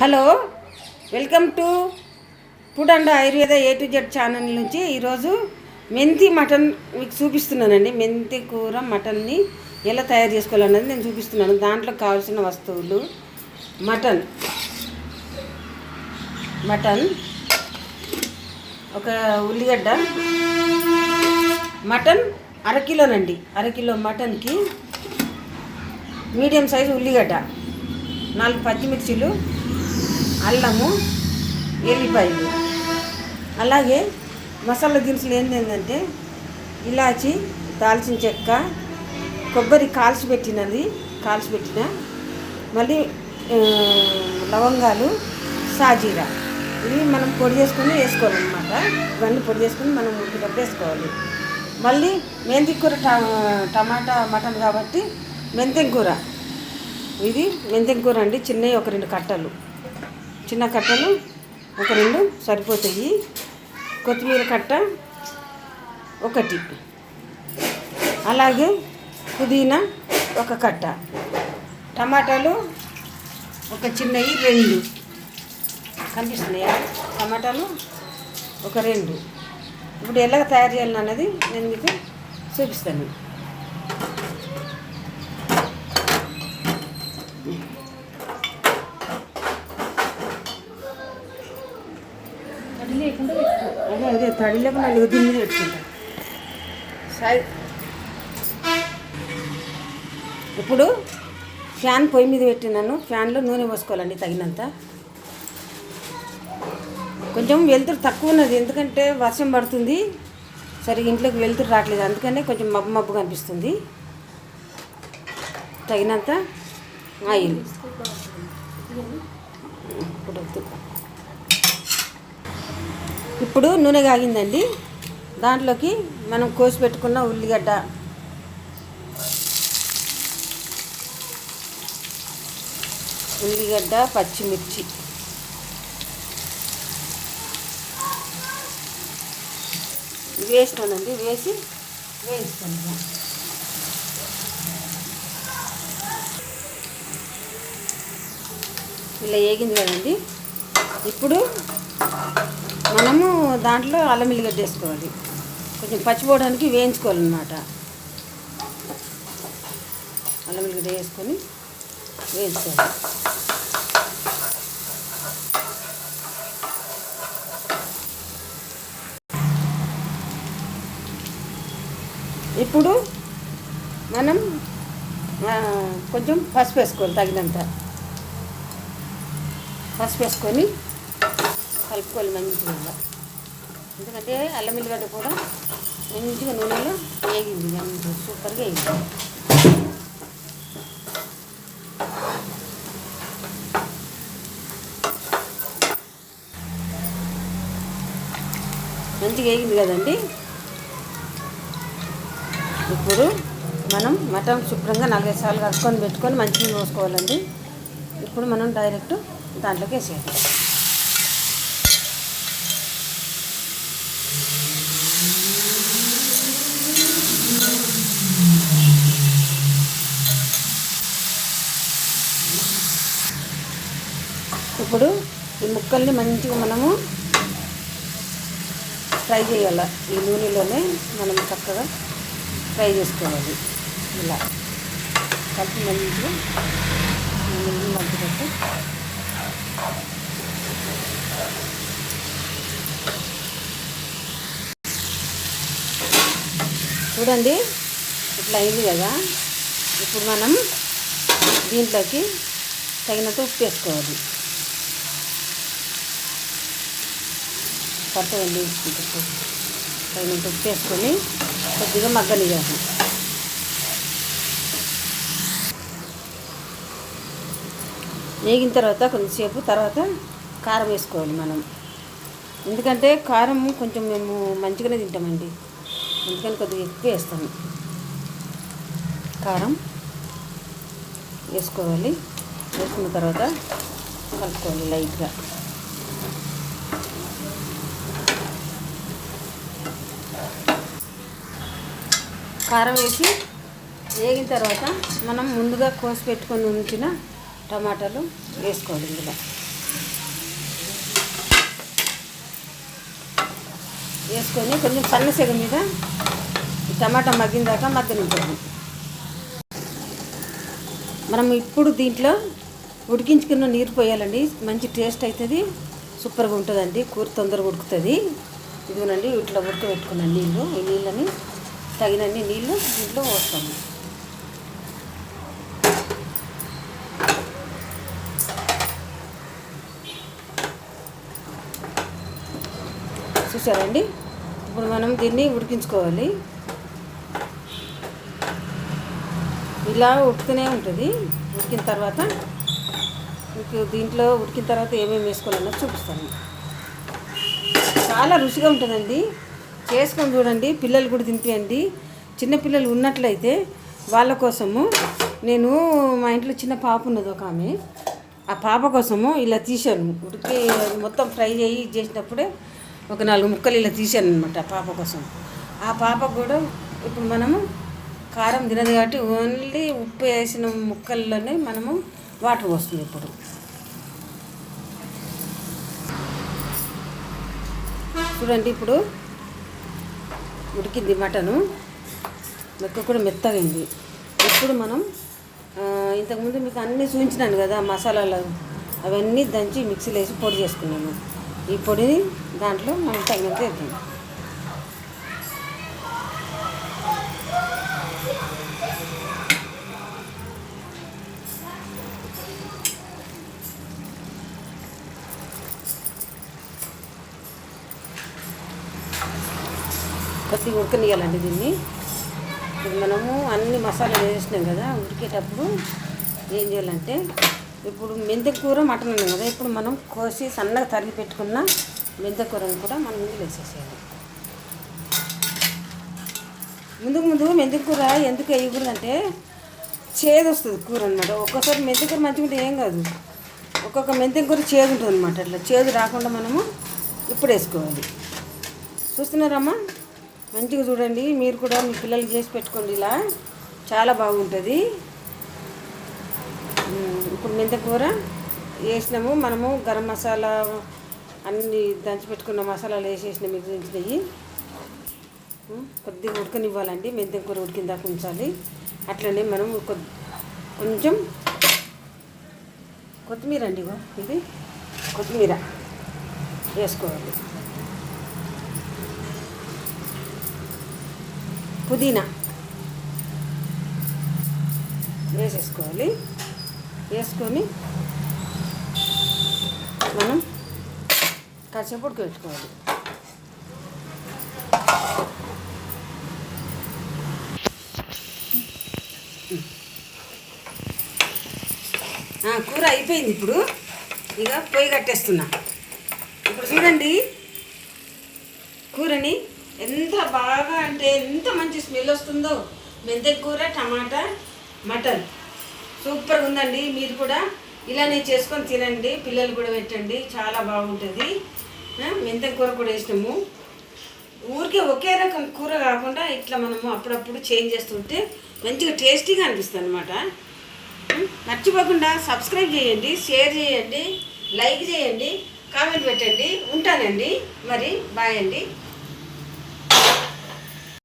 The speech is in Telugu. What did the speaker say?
Hello welcome to food and Ayurveda A to Z channel నుంచి ఈరోజు మెంతి మటన్ మీకు చూపిస్తున్నానండి. మెంతి కూర మటన్ని ఎలా తయారు చేసుకోవాలన్నది నేను చూపిస్తున్నాను. దాంట్లో కావాల్సిన వస్తువులు మటన్ మటన్ ఒక ఉల్లిగడ్డ మటన్ అరకిలోనండి అరకిలో మటన్కి మీడియం సైజు ఉల్లిగడ్డ నాలుగు పచ్చిమిర్చిలు అల్లము ఎల్లిపాయలు. అలాగే మసాలా దినుసులు ఏంటంటే ఇలాచి దాల్చిన చెక్క కొబ్బరి కాల్చిపెట్టినది కాల్చిపెట్టిన మళ్ళీ లవంగాలు సాజీరా. ఇవి మనం పొడి చేసుకుని వేసుకోవాలన్నమాట. ఇవన్నీ పొడి చేసుకుని మనం ఉడికేటప్పుడు వేసుకోవాలి. మళ్ళీ మెంతి కూర టమాటా మటన్ కాబట్టి మెంతెం కూర. ఇది మెంతెం కూర అండి చిన్నవి ఒక రెండు కట్టలు. చిన్న కట్టలు ఒక రెండు సరిపోతాయి. కొత్తిమీర కట్ట ఒకటి. అలాగే పుదీనా ఒక కట్ట. టమాటాలు ఒక చిన్నవి రెండు. కనిపిస్తున్నాయా? టమాటాలు ఒక రెండు. ఇప్పుడు ఎలా తయారు చేయాలన్నది నేను మీకు చూపిస్తాను. తడిలోకి నలుగు దీని మీద పెట్టుకుంటాను సై ఇప్పుడు ఫ్యాన్ పొయ్యి మీద పెట్టినాను ఫ్యాన్లో నూనె పోసుకోవాలండి తగినంత. కొంచెం వెలుతురు తక్కువ ఉన్నది ఎందుకంటే వర్షం పడుతుంది. సరిగ్గా ఇంట్లోకి వెలుతురు రావట్లేదు అందుకనే కొంచెం మబ్బు మబ్బు కనిపిస్తుంది తగినంత ఆయిల్. ఇప్పుడు. ఇప్పుడు నూనె కాగిందండి. దాంట్లోకి మనం కోసి పెట్టుకున్న ఉల్లిగడ్డ. ఉల్లిగడ్డ పచ్చిమిర్చి. వేస్తానండి వేసి వేస్తాను ఇలా వేగింది కదండి. ఇప్పుడు మనము దాంట్లో అల్లం ఎల్లిగడ్డ వేసుకోవాలి. కొంచెం పచ్చిపోవడానికి వేయించుకోవాలన్నమాట. అల్లం ఎల్లిగడ్డ వేసుకొని వేయించుకోవాలి. ఇప్పుడు మనం కొంచెం పసుపు వేసుకోవాలి తగినంత. పసుపు వేసుకొని కలుపుకోవాలి మంచిగా ఎందుకంటే అల్లం ఎల్లిగడ్డ కూడా మంచిగా నూనెలో వేగింది. మంచిగా సూపర్గా వేగింది. మంచిగా వేగింది కదండి. ఇప్పుడు మనం మటన్ శుభ్రంగా నాలుగైదు సార్లు కలుపుకొని పెట్టుకొని మంచిగా పోసుకోవాలండి. ఇప్పుడు మనం డైరెక్ట్ దాంట్లోకి వేసేయాలి. ఇప్పుడు ఈ ముక్కల్ని మంచిగా మనము ఫ్రై చేయాలి. ఈ నూనెలోనే మనం చక్కగా ఫ్రై చేసుకోవాలి. ఇలా. కలిపి మంచిగా నూనె మగ్గిపెట్టి చూడండి ఇట్లా అయింది కదా. ఇప్పుడు మనం దీంట్లోకి తగినంత ఉప్పు వేసుకోవాలి. పట్టు ఉప్పు తగినంత ఉప్పు వేసుకొని కొద్దిగా మగ్గనియాలి వేగిన తర్వాత కొంచెంసేపు తర్వాత కారం వేసుకోవాలి మనం. ఎందుకంటే కారం కొంచెం మేము మంచిగానే తింటామండి. అందుకని కొద్దిగా ఎక్కువ వేస్తాము. కారం వేసుకోవాలి. వేసుకున్న తర్వాత కలుపుకోవాలి లైట్గా. కారం వేసి వేగిన తర్వాత మనం ముందుగా కోసి పెట్టుకొని ఉంచిన టమాటాలు వేసుకోవాలి ఇందులో. వేసుకొని కొంచెం సన్న సెగ మీద టమాటా మగ్గిన దాకా మగ్గనించాలి మనం ఇప్పుడు దీంట్లో ఉడికించుకున్న నీరు పోయాలండి. మంచి టేస్ట్ అవుతుంది సూపర్గా ఉంటుందండి. కూర తొందరగా ఉడుకుతుంది. ఇదిగోనండి వీటిలో ఉడకబెట్టుకున్న నీళ్ళు ఈ నీళ్ళని తగినన్ని నీళ్ళు దీంట్లో పోస్తాము చూసారండి ఇప్పుడు మనం దీన్ని ఉడికించుకోవాలి. ఇలా ఉడుకుతూనే ఉంటుంది. ఉడికిన తర్వాత మీకు దీంట్లో ఉడికిన తర్వాత ఏమేమి వేసుకోవాలన్నది చూపిస్తాను. చాలా రుచిగా ఉంటుందండి. చేసుకొని చూడండి పిల్లలు కూడా తినిపియండి. చిన్నపిల్లలు ఉన్నట్లయితే వాళ్ళ కోసము నేను మా ఇంట్లో చిన్న పాప ఉన్నది ఒక ఆమె. ఆ పాప కోసము ఇలా తీశాను. ఉడికి మొత్తం ఫ్రై చేయి చేసినప్పుడే ఒక నాలుగు ముక్కలు ఇలా తీశాను అనమాట ఆ పాప కోసం. ఆ పాప కూడా ఇప్పుడు మనము కారం తినదు కాబట్టి ఓన్లీ ఉప్పు వేసిన ముక్కల్లోనే మనము వాటర్ పోస్తుంది ఇప్పుడు. చూడండి ఇప్పుడు ఉడికింది మటను. మెక్క కూడా మెత్తగైంది ఇప్పుడు మనం ఇంతకుముందు మీకు అన్నీ చూపించినాను కదా మసాలాలు అవన్నీ దంచి మిక్సీలో వేసి పొడి చేసుకున్నాను ఈ పొడిని దాంట్లో మనం తగినంత వేద్దాం. కొద్దిగా ఉడకనియాలండి దీన్ని. మనము అన్ని మసాలాలు వేసినాం కదా ఉడికేటప్పుడు ఏం చేయాలంటే ఇప్పుడు మెంతి కూర మటన్ అన్నాం కదా ఇప్పుడు మనం కోసి సన్నగా తరిగి పెట్టుకున్న మెంతికూరని కూడా మనం ఇందులో వేసేసేయాలి. ముందుకు ముందు మెంతి కూర ఎందుకు వేయకూడదంటే చేదు వస్తుంది కూర అనమాట ఒక్కోసారి మెంతి కూర మంచిగా ఉంటే ఏం కాదు. ఒక్కొక్క మెంతి కూర చేదు ఉంటుంది అనమాట అట్లా చేదు రాకుండా మనము ఇప్పుడు వేసుకోవాలి చూస్తున్నారమ్మా? మంచిగా చూడండి. మీరు కూడా మీ పిల్లలకి చేసి పెట్టుకోండి ఇలా. చాలా బాగుంటుంది. ఇప్పుడు మెంతకూర వేసినాము. మనము గరం మసాలా అన్ని దంచిపెట్టుకున్న మసాలాలు వేసేసిన మీకు ఉమ్, కొద్దిగా ఉడకనివ్వాలండి. మెంతకూర ఉడికిన దాకా ఉంచాలి. అట్లనే మనం కొంచెం కొత్తిమీర అండి ఇది. కొత్తిమీర వేసుకోవాలి. పుదీనా. వేసేసుకోవాలి. వేసుకొని మనం కాసేపు ఉడకబెట్టుకోవాలి కూర అయిపోయింది ఇప్పుడు. ఇక పొయ్యి కట్టేస్తున్నా. ఇప్పుడు చూడండి కూరని ఎంత బాగా అంటే ఎంత మంచి స్మెల్ వస్తుందో. మెంతె కూర టమాటా మటన్. సూపర్గా ఉందండి. మీరు కూడా ఇలానే చేసుకొని తినండి. పిల్లలు కూడా పెట్టండి. చాలా బాగుంటుంది. మెంతకూర కూర కూడా వేసినాము. ఊరికే ఒకే రకం కూర కాకుండా ఇట్లా మనము అప్పుడప్పుడు చేంజ్ చేస్తుంటే మంచిగా టేస్టీగా అనిపిస్తుంది అనమాట మర్చిపోకుండా సబ్స్క్రైబ్ చేయండి షేర్ చేయండి లైక్ చేయండి కామెంట్ పెట్టండి. ఉంటానండి. మరి బాయ్ అండి.